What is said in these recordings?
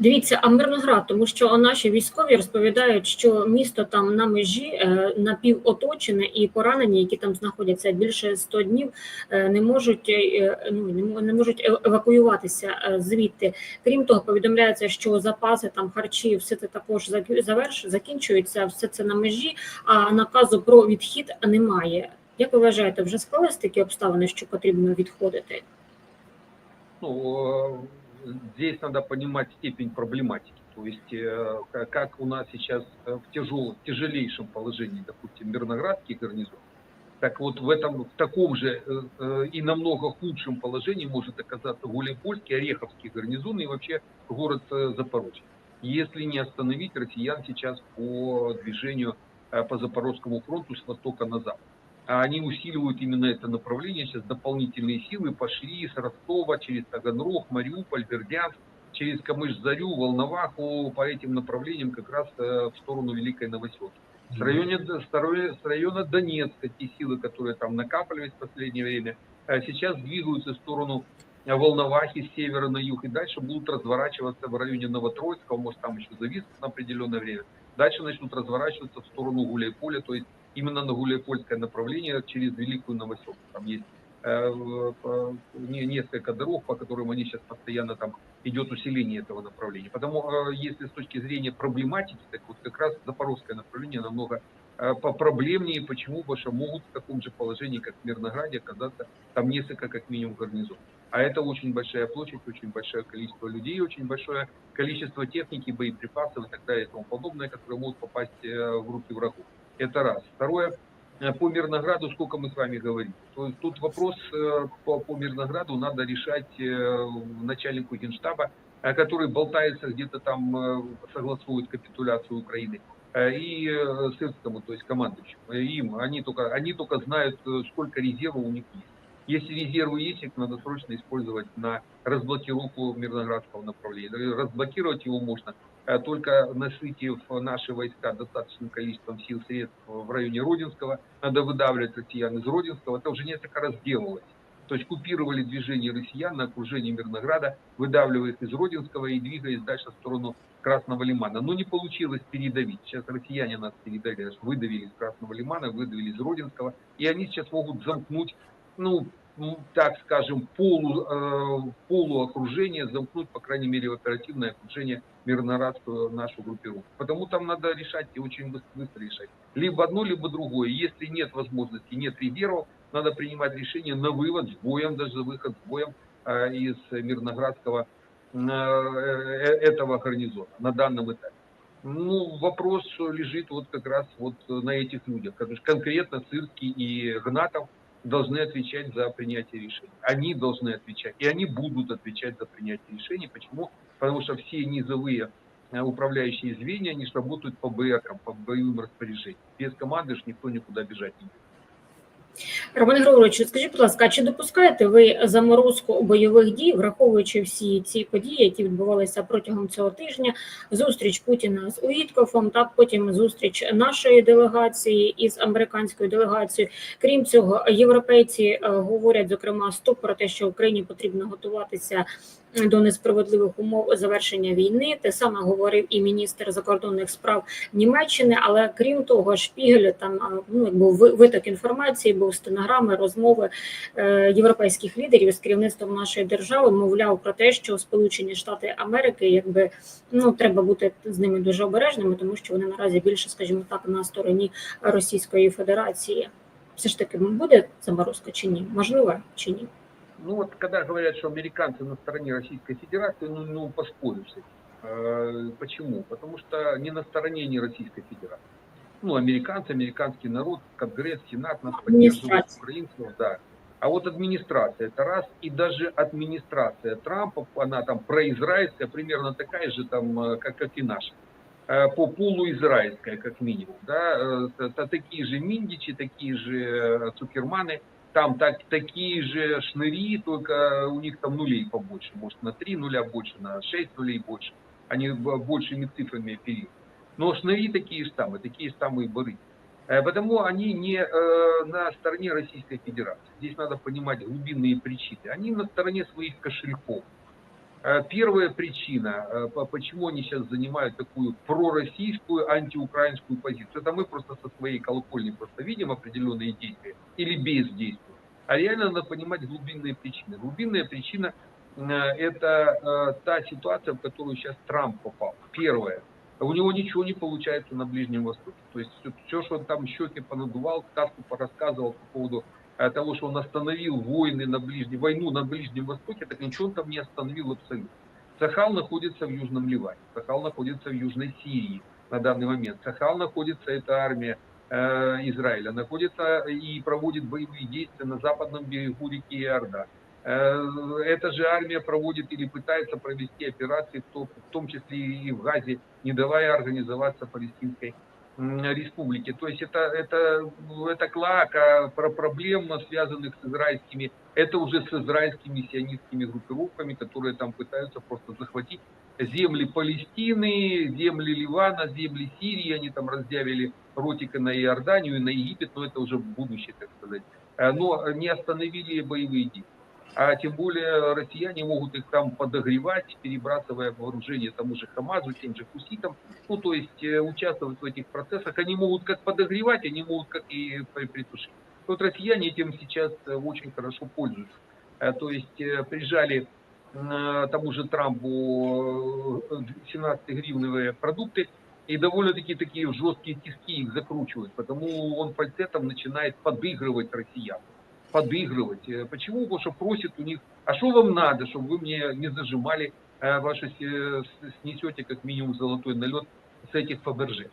Дивіться, а Мирноград, тому що наші військові розповідають, що місто там на межі е, напівоточене і поранені, які там знаходяться більше 100 днів, е, не можуть е, ну не можуть евакуюватися звідти. Крім того, повідомляється, що запаси там харчі, все це також заверш закінчується, все це на межі, а наказу про відхід немає. Як ви вважаєте, вже склались такі обставини, що потрібно відходити? Ну, здесь надо понимать степень проблематики. То есть, э, ка- как у нас сейчас э, в тяжелом, тяжелейшем положении, допустим, Мирноградский гарнизон, так вот в этом, в таком же э, и намного худшем положении может оказаться Гуляйпольский, Ореховский гарнизон и вообще город Запорожье. Если не остановить россиян сейчас по движению по Запорожскому фронту с востока на запад. А они усиливают именно это направление. Сейчас дополнительные силы пошли с Ростова через Таганрог, Мариуполь, Бердянск, через Камыш-Зарю, Волноваху по этим направлениям как раз э, в сторону Великой Новоселки. С, района- с района Донецка те силы, которые там накапливались в последнее время, э, сейчас двигаются в сторону э, Волновахи с севера на юг и дальше будут разворачиваться в районе Новотроицкого, может там еще зависнут на определенное время. Дальше начнут разворачиваться в сторону Гуляйполя, то есть именно на Гуляйпольское направление через Великую Новоселку. Там есть э, несколько дорог, по которым они сейчас постоянно там идет усиление этого направления. Потому э, если с точки зрения проблематики, так вот как раз запорожское направление намного э, по проблемнее. Почему? Потому что могут в таком же положении, как в Мирнограде, оказаться там несколько как минимум гарнизонов. А это очень большая площадь, очень большое количество людей, очень большое количество техники, боеприпасов и так далее и тому подобное, которые могут попасть в руки врагов. Это раз. Второе, э, по Мирнограду, сколько мы с вами говорим. Тут вопрос э, по, по Мирнограду надо решать э, начальнику генштаба, который болтается где-то там, согласует капитуляцию Украины, и Сырскому, то есть командующему. Им, они только, они только знают, сколько резервов у них есть. Если резервы есть, их надо срочно использовать на разблокировку Мирноградского направления. Разблокировать его можно только насытив наши войска достаточным количеством сил средств в районе Родинского, надо выдавливать россиян из Родинского. Это уже несколько раз делалось. То есть купировали движение россиян на окружение Мирнограда, выдавливая их из Родинского и двигаясь дальше в сторону Красного Лимана. Но не получилось передавить. Сейчас россияне нас передавили, значит, выдавили из Красного Лимана, выдавили из Родинского. И они сейчас могут замкнуть, ну, ну, так скажем, полу, э, полуокружение, замкнуть, по крайней мере, в оперативное окружение мирноградскую нашу группировку. Потому там надо решать и очень быстро, быстро решать. Либо одно, либо другое. Если нет возможности, нет резервов, надо принимать решение на вывод с боем, даже выход с боем э, из Мирноградского э, этого гарнизона на данном этапе. Ну, вопрос лежит вот как раз вот на этих людях. Конкретно Сырский и Гнатов должны отвечать за принятие решений. Они должны отвечать. И они будут отвечать за принятие решений. Почему? Потому что все низовые э, управляющие звенья, они работают по БРКам, по боевым распоряжениям. Без команды ж никто никуда бежать не будет. Роман Григорович, скажіть, будь ласка, чи допускаєте ви заморозку бойових дій, враховуючи всі ці події, які відбувалися протягом цього тижня? Зустріч Путіна з Уіткофом, так потім зустріч нашої делегації із американською делегацією. Крім цього, європейці е, говорять зокрема стоп про те, що Україні потрібно готуватися до несправедливих умов завершення війни. Те саме говорив і міністр закордонних справ Німеччини. Але крім того, Шпігель там ну як був ви- виток інформації, був стенограми, розмови е, європейських лідерів з керівництвом нашої держави. Мовляв про те, що Сполучені Штати Америки, якби ну треба бути з ними дуже обережними, тому що вони наразі більше, скажімо так, на стороні Російської Федерації. Все ж таки буде заморозка чи ні? Можливо чи ні? Ну вот, когда говорят, что американцы на стороне Российской Федерации, ну, ну поспорю с этим. Э, Почему? Потому что не на стороне не Российской Федерации. Ну, американцы, американский народ, Конгресс, Сенат нас поддерживают, украинцев, да. А вот администрация, это раз, и даже администрация Трампа, она там произраильская, примерно такая же там, э, как, как и наша. Э, По полуизраильская, как минимум, да, это такие же Миндичи, такие же э, Цукерманы, там так, такие же шныри, только у них там нулей побольше, может на 3 нуля больше, на 6 нулей больше, они большими цифрами оперируют. Но шныри такие же самые, такие же самые быры. Э, Потому они не э, на стороне Российской Федерации. Здесь надо понимать глубинные причины. Они на стороне своих кошельков. Э, Первая причина, по- почему они сейчас занимают такую пророссийскую, антиукраинскую позицию, это мы просто со своей колокольни просто видим определенные действия или бездействие. А реально надо понимать глубинные причины. Глубинная причина это та ситуация, в которую сейчас Трамп попал. Первое. У него ничего не получается на Ближнем Востоке. То есть все, что он там щеки понадувал, сказку порассказывал по поводу э, того, что он остановил войны на Ближнем, войну на Ближнем Востоке, так ничего он там не остановил абсолютно. Сахал находится в Южном Ливане, Сахал находится в Южной Сирии на данный момент. Сахал находится, это армия э, Израиля, находится и проводит боевые действия на западном берегу реки Иордан. Э, Эта же армия проводит или пытается провести операции, в том, числе и в Газе, не давая организоваться палестинской республике. То есть это, это, это клака про проблем, связанных с израильскими, это уже с израильскими сионистскими группировками, которые там пытаются просто захватить земли Палестины, земли Ливана, земли Сирии, они там раздявили ротика на Иорданию и на Египет, но это уже будущее, так сказать. Э, Но не остановили боевые действия. А тем более россияне могут их там подогревать, перебрасывая вооружение тому же Хамазу, тем же Хуситам. Ну, то есть э, участвовать в этих процессах. Они могут как подогревать, они могут как и при- притушить. Вот россияне этим сейчас э, очень хорошо пользуются. Э, То есть прижали тому же Трампу э, 17-гривневые продукты, и довольно-таки такие жесткие тиски их закручивают, потому он фальцетом начинает подыгрывать россиян. Подыгрывать. Э, Почему? Потому что просит у них, а что вам надо, чтобы вы мне не зажимали, э, ваши э, снесете как минимум золотой налет с этих Фаберже.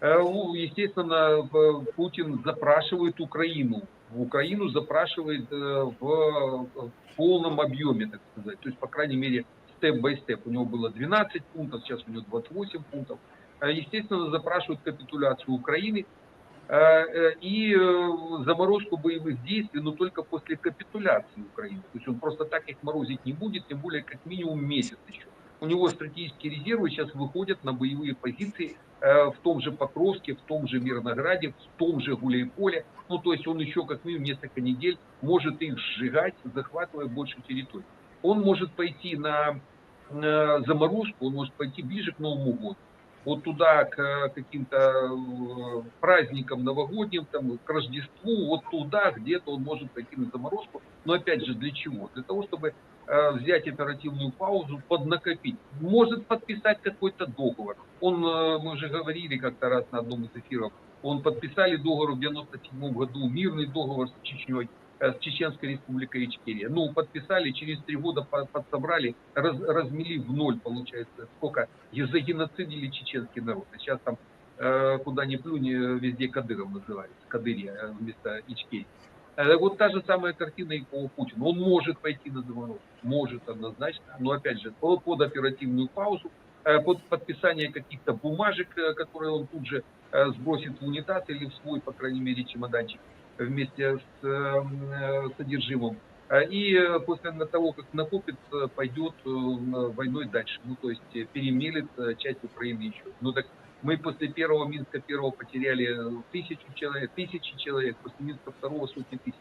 Естественно, Путин запрашивает Украину. Украину запрашивает в полном объеме, так сказать. То есть, по крайней мере, степ-бай-степ. У него было 12 пунктов, сейчас у него 28 пунктов. Естественно, запрашивают капитуляцию Украины и э, заморозку боевых действий, но только после капитуляции Украины. То есть он просто так их морозить не будет, тем более как минимум месяц еще. У него стратегические резервы сейчас выходят на боевые позиции э, в том же Покровске, в том же Мирнограде, в том же Гуляйполе. Ну, то есть он еще как минимум несколько недель может их сжигать, захватывая больше территорий. Он может пойти на э, заморозку, он может пойти ближе к Новому году. Вот туда, к каким-то э, праздникам новогодним, там, к Рождеству, вот туда где-то он может пойти на заморозку. Но опять же, для чего? Для того, чтобы э, взять оперативную паузу, поднакопить. Может подписать какой-то договор. Он, э, мы уже говорили как-то раз на одном из эфиров, он подписали договор в 97 году, мирный договор с Чечней, с Чеченской республикой Ичкерия. Ну, подписали, через три года по- подсобрали, раз- размели в ноль, получается, сколько загеноцидили чеченский народ. И сейчас там, э, куда ни плюнь, э, везде Кадыров называется, Кадырия э, вместо Ичкерии. Э, Вот та же самая картина и по Путину. Он может пойти на заморозку, может однозначно, но опять же по- под оперативную паузу, э, под подписание каких-то бумажек, э, которые он тут же э, сбросит в унитаз или в свой, по крайней мере, чемоданчик вместе с э, э, содержимым. Э, И э, после того, как накопится, пойдет э, войной дальше. Ну, то есть перемелет э, часть Украины еще. Ну, так мы после первого Минска первого потеряли тысячу человек, тысячи человек, после Минска второго сотни тысяч.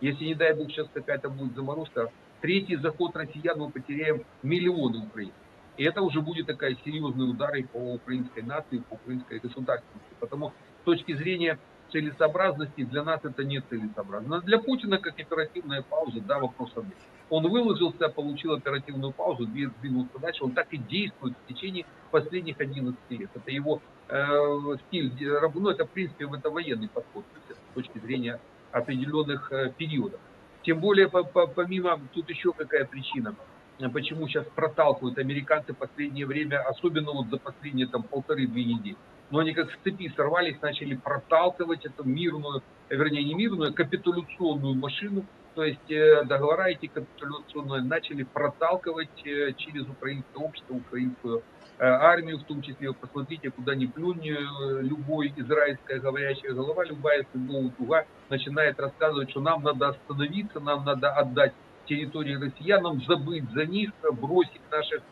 Если, не дай бог, сейчас какая-то будет заморозка, третий заход россиян мы потеряем миллионы украинцев. И это уже будет такая серьезный удар и по украинской нации, и по украинской государственности. Потому с точки зрения целесообразности для нас это не целесообразно. Для Путина как оперативная пауза, да, вопросов нет. Он выложился, получил оперативную паузу, двинулся дальше. Он так и действует в течение последних 11 лет. Это его э, стиль, раб- ну это в принципе это военный подход с точки зрения определенных э, периодов. Тем более, по- по- помимо, тут еще какая причина, э, почему сейчас проталкивают американцы в последнее время, особенно вот за последние там полторы-две недели. Но они как с цепи сорвались, начали проталкивать эту мирную, э, вернее не мирную, а капитуляционную машину, то есть э, договора эти капитуляционные начали проталкивать э, через украинское общество, украинскую армию, в том числе, посмотрите, куда ни плюнь, любой израильская говорящая голова, любая любого утюга начинает рассказывать, что нам надо остановиться, нам надо отдать территории россиянам, забыть за них, бросить наших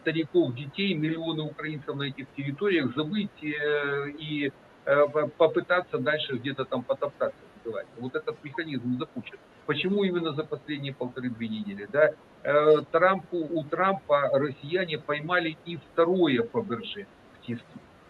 стариков, детей, миллионы украинцев на этих территориях, забыть э, и э, по- попытаться дальше где-то там потоптаться. называется. Вот этот механизм запущен. Почему именно за последние полторы-две недели? Да? Э, Трампу, у Трампа россияне поймали и второе Фаберже в тиски.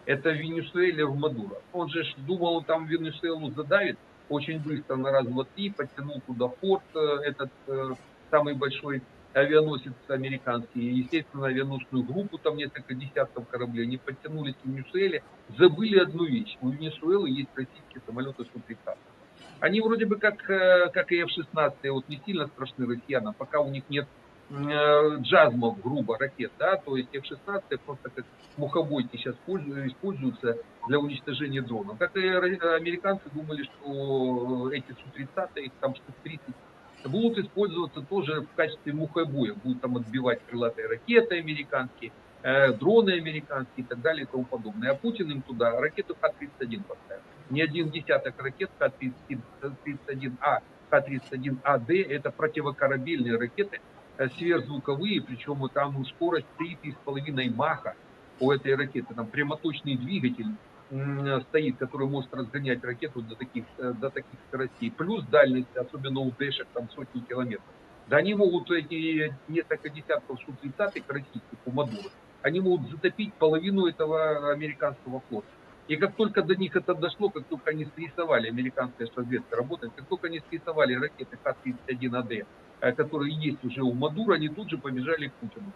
Это в Венесуэле в Мадуро. Он же думал, там Венесуэлу задавит очень быстро на раз, два, три, подтянул туда форт, э, этот э, самый большой авианосец американский, естественно, авианосную группу, там несколько десятков кораблей, они подтянулись в Венесуэле, забыли одну вещь. У Венесуэлы есть российские самолеты Су-30. Они вроде бы как, э, как и F-16, вот не сильно страшны россиянам, пока у них нет э, джазмов, грубо, ракет, да, то есть F-16 просто как мухобойки сейчас пользу- используются для уничтожения дронов. Как и американцы думали, что эти Су-30, их там штук 30, будут использоваться тоже в качестве мухобоя, будут там отбивать крылатые ракеты американские, э, дроны американские и так далее и тому подобное. А Путин им туда ракету Х-31 поставил. Не один десяток ракет Х-31А, Х-31АД, это противокорабельные ракеты, э, сверхзвуковые, причем там скорость 3,5 маха у этой ракеты, там прямоточный двигатель стоит, который может разгонять ракету до таких, э, до таких скоростей. Плюс дальность, особенно у дэшек, там сотни километров. Да они могут эти несколько десятков Су-30 российских у Мадура, они могут затопить половину этого американского флота. И как только до них это дошло, как только они срисовали, американская разведка работает, как только они срисовали ракеты Х-31АД, э, которые есть уже у Мадура, они тут же побежали к Путину.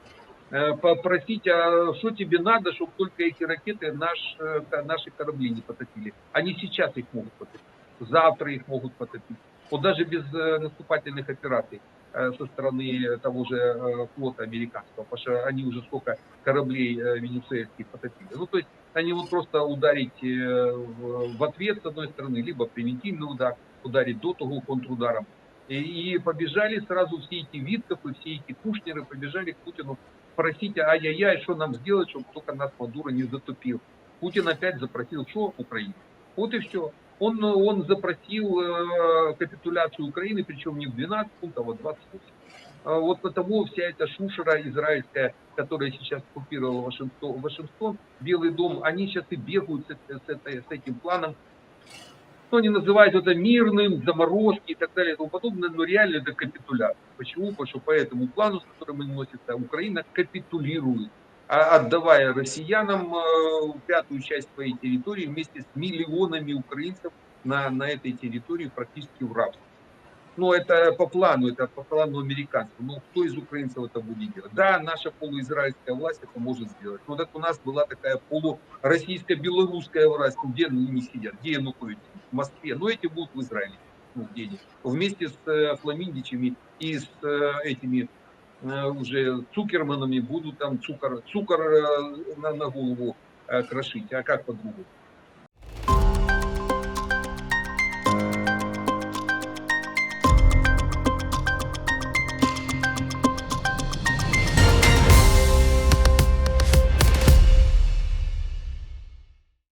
Э, Попросить, а что тебе надо, чтобы только эти ракеты наш, э, наши корабли не потопили. Они сейчас их могут потопить, завтра их могут потопить. Вот даже без э, наступательных операций со стороны того же флота американского, потому что они уже сколько кораблей венесуэльских потопили. Ну, то есть они вот просто ударить в ответ с одной стороны, либо превентивный удар, ударить до того контрударом. И побежали сразу все эти Витков и все эти Кушнеры побежали к Путину просить, ай-яй-яй, что нам сделать, чтобы только нас Мадуро не затупил. Путин опять запросил, что Украину. Вот и все. Он, он запросил э, капитуляцию Украины, причем не в 12 пунктов, а в 28. А Вот потому вся эта шушера израильская, которая сейчас оккупировала Вашингтон, Вашингтон, Белый дом, они сейчас и бегают с, с с этим планом. Ну, они называют это мирным, заморозки и так далее и тому подобное, но реально это капитуляция. Почему? Потому что по этому плану, с которым они носятся, Украина капитулирует, а- отдавая россиянам э, пятую часть своей территории вместе с миллионами украинцев на, на этой территории практически в рабство. Ну, это по плану, это по плану американцев. Ну, кто из украинцев это будет делать? Да, наша полуизраильская власть это может сделать. Но так у нас была такая полуроссийско-белорусская власть. Ну, где они сидят? Где Янукович? В Москве. Но эти будут в Израиле. Ну, где-нибудь. Вместе с э, Фламиндичами и с э, этими э, уже Цукерманами будут там цукор, цукор э, на, на голову крошить. А как по-другому?